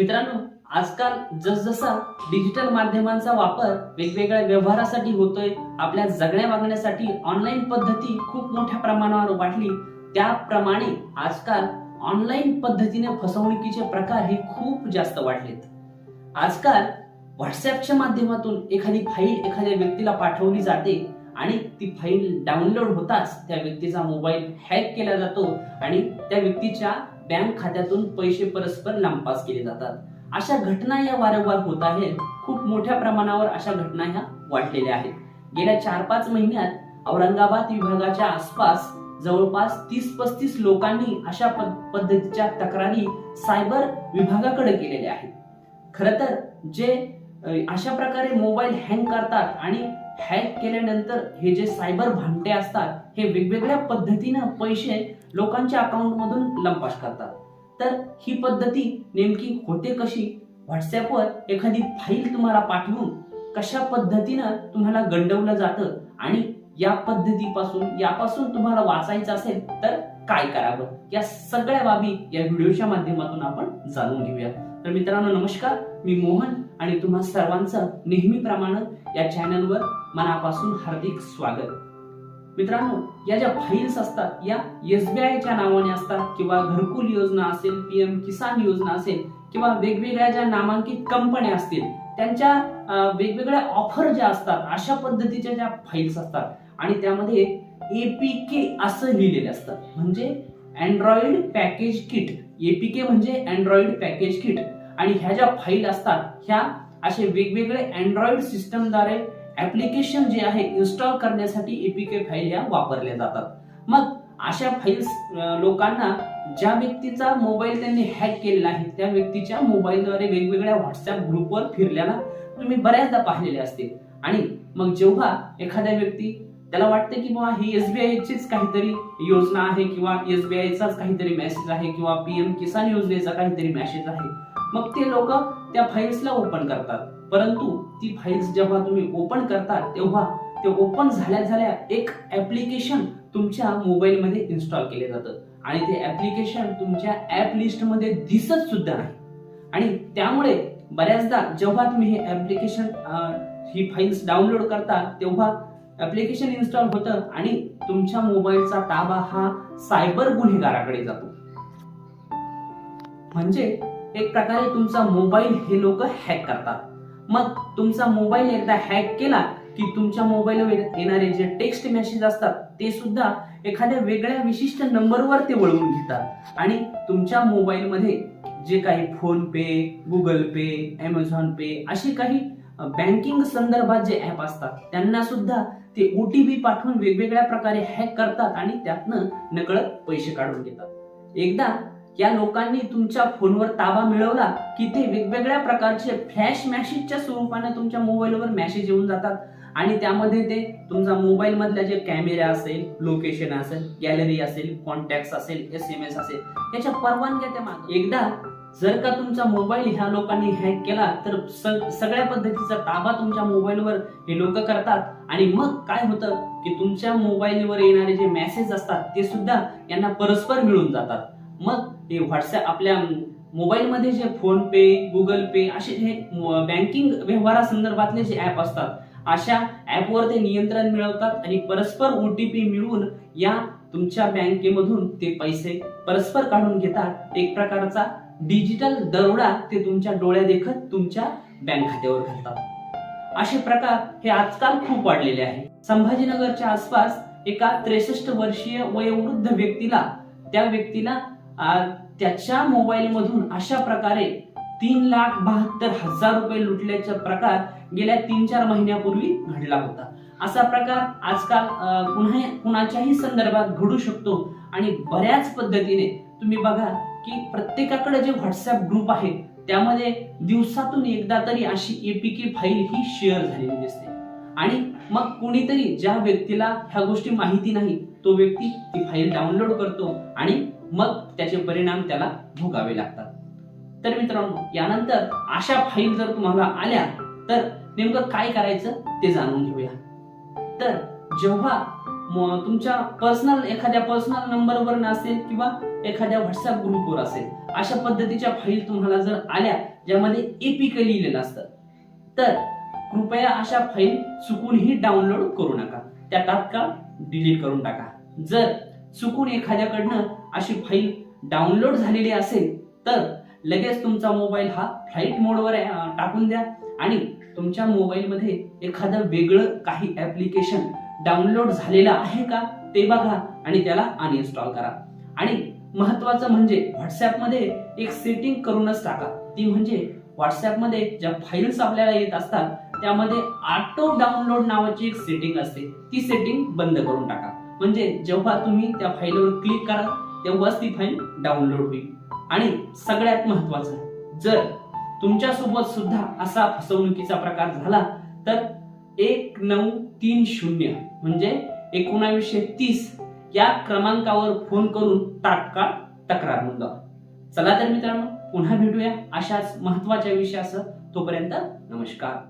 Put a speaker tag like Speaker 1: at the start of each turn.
Speaker 1: मित्रांनो आजकाल जसजसा डिजिटल माध्यमांचा वापर वेगवेगळ्या व्यवहारासाठी होतोय आपल्या जगण्या वागण्यासाठी ऑनलाईन पद्धती खूप मोठ्या प्रमाणावर वाढली त्याप्रमाणे आजकाल ऑनलाईन पद्धतीने फसवणुकीचे प्रकार हे खूप जास्त वाढलेत. आजकाल व्हॉट्सअपच्या माध्यमातून एखादी फाईल एखाद्या व्यक्तीला पाठवली जाते आणि ती फाईल डाउनलोड होताच त्या व्यक्तीचा मोबाईल हॅक केला जातो आणि त्या व्यक्तीच्या बँक खात्यातून पैसे परस्पर लंपास केले जातात. अशा घटना या वारंवार होत आहेत. खूप मोठ्या प्रमाणावर अशा घटना ह्या वाढलेल्या आहेत. गेल्या चार पाच महिन्यात औरंगाबाद विभागाच्या आसपास जवळपास तीस पस्तीस लोकांनी अशा पद्धतीच्या तक्रारी सायबर विभागाकडे केलेल्या आहेत. खर तर जे अशा प्रकारे मोबाईल हँग करतात आणि हॅक केल्यानंतर हे जे सायबर भामटे असतात हे वेगवेगळ्या पद्धतीनं पैसे लोकांच्या अकाउंटमधून लंपास करतात. तर ही पद्धती नेमकी होते कशी? व्हॉट्सअपवर एखादी फाईल तुम्हाला पाठवून कशा पद्धतीनं तुम्हाला गंडवलं जातं आणि या पद्धतीपासून यापासून तुम्हाला वाचायचं असेल तर काय करावं? या सगळ्या बाबी या व्हिडिओच्या माध्यमातून आपण जाणून घेऊया तर मित्रांनो नमस्कार. मी मोहन आणि तुम्हा सर्वांचं नेहमीप्रमाणे या चॅनलवर मनापासून हार्दिक स्वागत. मित्रांनो या ज्या फाईल्स असतात या एसबीआयच्या नावाने असतात किंवा घरकुल योजना असेल पीएम किसान योजना असेल किंवा वेगवेगळ्या ज्या नामांकित कंपन्या असतील त्यांच्या वेगवेगळ्या ऑफर ज्या असतात अशा पद्धतीच्या ज्या फाईल्स असतात आणि त्यामध्ये एपीके असं लिहिलेले असतात म्हणजे अँड्रॉइड पॅकेज किट एपीके म्हणजे अँड्रॉइड पॅकेज किट आणि ह्या ज्या फाईल असतात ह्या असे वेगवेगळे अँड्रॉइड सिस्टमद्वारे ऍप्लिकेशन जे आहे इन्स्टॉल करण्यासाठी एपीके फाईल या वापरल्या जातात. मग अशा फाईल्स लोकांना ज्या व्यक्तीचा मोबाईल त्यांनी हॅक केलेला आहे त्या व्यक्तीच्या मोबाईलद्वारे वेगवेगळ्या व्हॉट्सअप ग्रुपवर फिरल्याला तुम्ही बऱ्याचदा पाहिलेले असतील. आणि मग जेव्हा एखाद्या व्यक्ती त्याला वाटतं की बाबा ही एसबीआयचीच काहीतरी योजना आहे किंवा एसबीआयचाच काहीतरी मेसेज आहे किंवा पीएम किसान योजनेचा काहीतरी मेसेज आहे मग ते लोक त्या फाईल्सला ओपन करतात. परंतु ती फाईल्स जेव्हा तुम्ही ओपन करतात तेव्हा ते ओपन झाल्या झाल्या एक ऍप्लिकेशन तुमच्या मोबाईलमध्ये इन्स्टॉल केले जातं. आणि ते ऍप्लिकेशन तुमच्या ऍप लिस्टमध्ये दिसत सुद्धा नाही. आणि त्यामुळे बऱ्याचदा जेव्हा तुम्ही हे ऍप्लिकेशन ही फाईल्स डाउनलोड करता तेव्हा ऍप्लिकेशन इन्स्टॉल होतं आणि तुमच्या मोबाईलचा ताबा हा सायबर गुन्हेगाराकडे जातो. म्हणजे एक प्रकारे तुमचा मोबाईल हे लोक हॅक करतात. मग तुमचा मोबाईल एकदा हॅक केला की तुमच्या मोबाईलवर येणारे जे टेक्स्ट मेसेज असतात ते सुद्धा एखाद्या वेगळ्या विशिष्ट नंबरवर ते वळवून घेतात. आणि तुमच्या मोबाईलमध्ये जे काही PhonePe Google pay Amazon pay असे काही बँकिंग संदर्भात जे ऍप असतात त्यांना सुद्धा ते ओटीपी पाठवून वेगवेगळ्या प्रकारे हॅक करतात आणि त्यातनं नकळत पैसे काढून घेतात. एकदा या लोकांनी तुमच्या फोनवर ताबा मिळवला की ते वेगवेगळ्या प्रकारचे फ्लॅश मॅसेजच्या स्वरूपाने तुमच्या मोबाईलवर मेसेज येऊन जातात. आणि त्यामध्ये ते तुमचा मोबाईल मधल्या जे कॅमेरा असेल लोकेशन असेल गॅलरी असेल कॉन्टॅक्ट असेल एस एम एस असेल याच्या परवानग्या त्या माग एकदा जर का तुमचा मोबाईल ह्या लोकांनी हॅक केला तर सगळ्या पद्धतीचा ताबा तुमच्या मोबाईलवर हे लोक करतात. आणि मग काय होतं की तुमच्या मोबाईलवर येणारे जे मेसेज असतात ते सुद्धा यांना परस्पर मिळून जातात. मग हे व्हॉट्सअप आपल्या मोबाईलमध्ये जे फोन पे गुगल पे असे जे बँकिंग व्यवहारासंदर्भातले जे ऍप असतात अशा ॲपवर ते नियंत्रण मिळवतात आणि परस्पर ओटीपी मिळवून या तुमच्या बँकेमधून ते पैसे परस्पर काढून घेतात. एक प्रकारचा डिजिटल दरोडा ते तुमच्या डोळ्या देखत तुमच्या बँक खात्यावर घालतात. असे प्रकार हे आजकाल खूप वाढलेले आहे संभाजीनगरच्या आसपास एका त्रेसष्ट वर्षीय वयोवृद्ध व्यक्तीला त्या व्यक्तीला त्याच्या मोबाईल मधून अशा प्रकारे तीन लाख बहात्तर हजार रुपये लुटल्याचा प्रकार गेल्या तीन चार महिन्यापूर्वी घडला होता. असा प्रकार आजकाल कुणा कुणाच्याही संदर्भात घडू शकतो आणि बऱ्याच पद्धतीने तुम्ही बघा की प्रत्येकाकडे जे व्हॉट्सअप ग्रुप आहे त्यामध्ये दिवसातून एकदा तरी अशी एपीके फाईल ही शेअर झालेली दिसते. आणि मग कुणीतरी ज्या व्यक्तीला ह्या गोष्टी माहिती नाही तो व्यक्ती ती फाईल डाउनलोड करतो आणि मग त्याचे परिणाम त्याला भोगावे लागतात. तर मित्रांनो यानंतर अशा फाईल जर तुम्हाला आल्या तर नेमकं काय करायचं ते जाणून घेऊया. तर जेव्हा तुमच्या पर्सनल एखाद्या पर्सनल नंबरवर नसेल किंवा एखाद्या व्हॉट्सअप ग्रुपवर असेल अशा पद्धतीच्या फाईल तुम्हाला जर आल्या ज्यामध्ये एपीके लिहिलेलं असतं तर कृपया अशा फाईल चुकूनही डाउनलोड करू नका. त्या तात्काळ डिलीट करून टाका. जर चुकून एखाद्याकडनं अशी फाईल डाउनलोड झालेली असेल तर लगेच तुमचा मोबाईल हा फ्लाईट मोडवर टाकून द्या. आणि तुमच्या मोबाईलमध्ये एखादं वेगळं काही ऍप्लिकेशन डाउनलोड झालेलं आहे का ते बघा आणि त्याला अनइन्स्टॉल करा. आणि महत्वाचं म्हणजे व्हॉट्सअपमध्ये एक सेटिंग करूनच टाका. ती म्हणजे व्हॉट्सॲपमध्ये ज्या फाईल्स आपल्याला येत असतात त्यामध्ये ऑटो डाउनलोड नावाची एक सेटिंग असते. ती सेटिंग बंद करून टाका. म्हणजे जेव्हा तुम्ही त्या फाईलवर क्लिक कराल तेव्हाच ती फाईल डाउनलोड होईल. आणि सगळ्यात महत्वाचं जर तुमच्यासोबत सुद्धा असा फसवणुकीचा प्रकार झाला तर एक नऊ तीन शून्य म्हणजे एकोणावीसशे तीस या क्रमांकावर फोन करून तात्काळ तक्रार नोंदवा. चला तर मित्रांनो पुन्हा भेटूया अशाच महत्त्वाच्या विषयासह. तोपर्यंत नमस्कार.